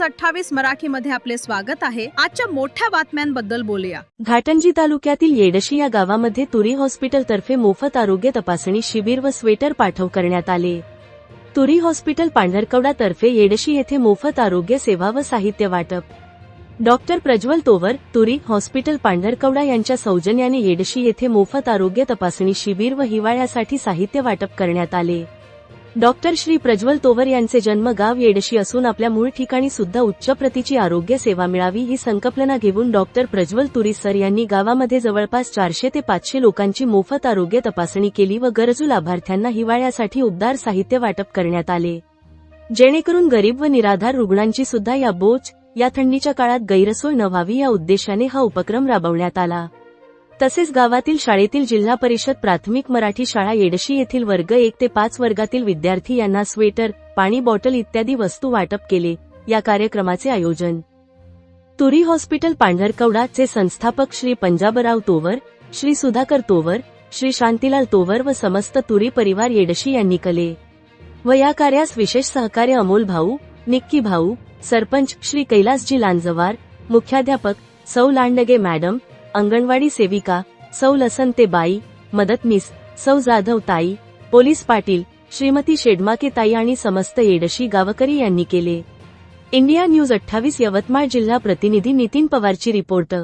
News अठ्ठावीस मराठी मध्ये आपले स्वागत आहे. आजच्या मोठ्या बातम्यांबद्दल बोलूया. घाटंजी तालुक्यातील येडशी या गावामध्ये तुरी हॉस्पिटल तर्फे मोफत आरोग्य तपासणी शिबिर व स्वेटर पाठव करण्यात आले. तुरी हॉस्पिटल पांढरकवडा तर्फे येडशी येथे मोफत आरोग्य सेवा व साहित्य वाटप. डॉक्टर प्रज्वल तोवर तुरी हॉस्पिटल पांढरकवडा यांच्या सौजन्याने येडशी येथे मोफत आरोग्य तपासणी शिबिर व हिवाळ्यासाठी साहित्य वाटप करण्यात आले. डॉक्टर श्री प्रज्वल तोवर यांचे जन्म गाव येडशी असून आपल्या मूळ ठिकाणी सुद्धा उच्च प्रतीची आरोग्य सेवा मिळावी ही संकल्पना घेऊन डॉक्टर प्रज्वल तुरी सर यांनी गावामध्ये जवळपास चारशे ते पाचशे लोकांची मोफत आरोग्य तपासणी केली व गरजू लाभार्थ्यांना हिवाळ्यासाठी उबदार साहित्य वाटप करण्यात आले. जेणेकरून गरीब व निराधार रुग्णांची सुद्धा या बोच या थंडीच्या काळात गैरसोय न व्हावी या उद्देशाने हा उपक्रम राबवण्यात आला. तसेच गावातील शाळेतील जिल्हा परिषद प्राथमिक मराठी शाळा येडशी येथील वर्ग एक ते पाच वर्गातील विद्यार्थी यांना स्वेटर पाणी बॉटल इत्यादी वस्तू वाटप केले. या कार्यक्रमाचे आयोजन तुरी हॉस्पिटल पांढरकवडाचे संस्थापक श्री पंजाबराव तोवर श्री सुधाकर तोवर श्री शांतीलाल तोवर व समस्त तुरी परिवार येडशी यांनी केले. व या कार्यास विशेष सहकार्य अमोल भाऊ निक्की भाऊ सरपंच श्री कैलासजी लांजवार मुख्याध्यापक सौ लांडगे मॅडम अंगणवाडी सेविका सौ लसंते बाई मदतनीस सौ जाधव ताई पोलीस पाटील श्रीमती शेडमाके ताई आणि समस्त येडशी गावकरी यांनी केले. इंडिया न्यूज अठ्ठावीस यवतमाळ जिल्हा प्रतिनिधी नितीन पवारची रिपोर्ट.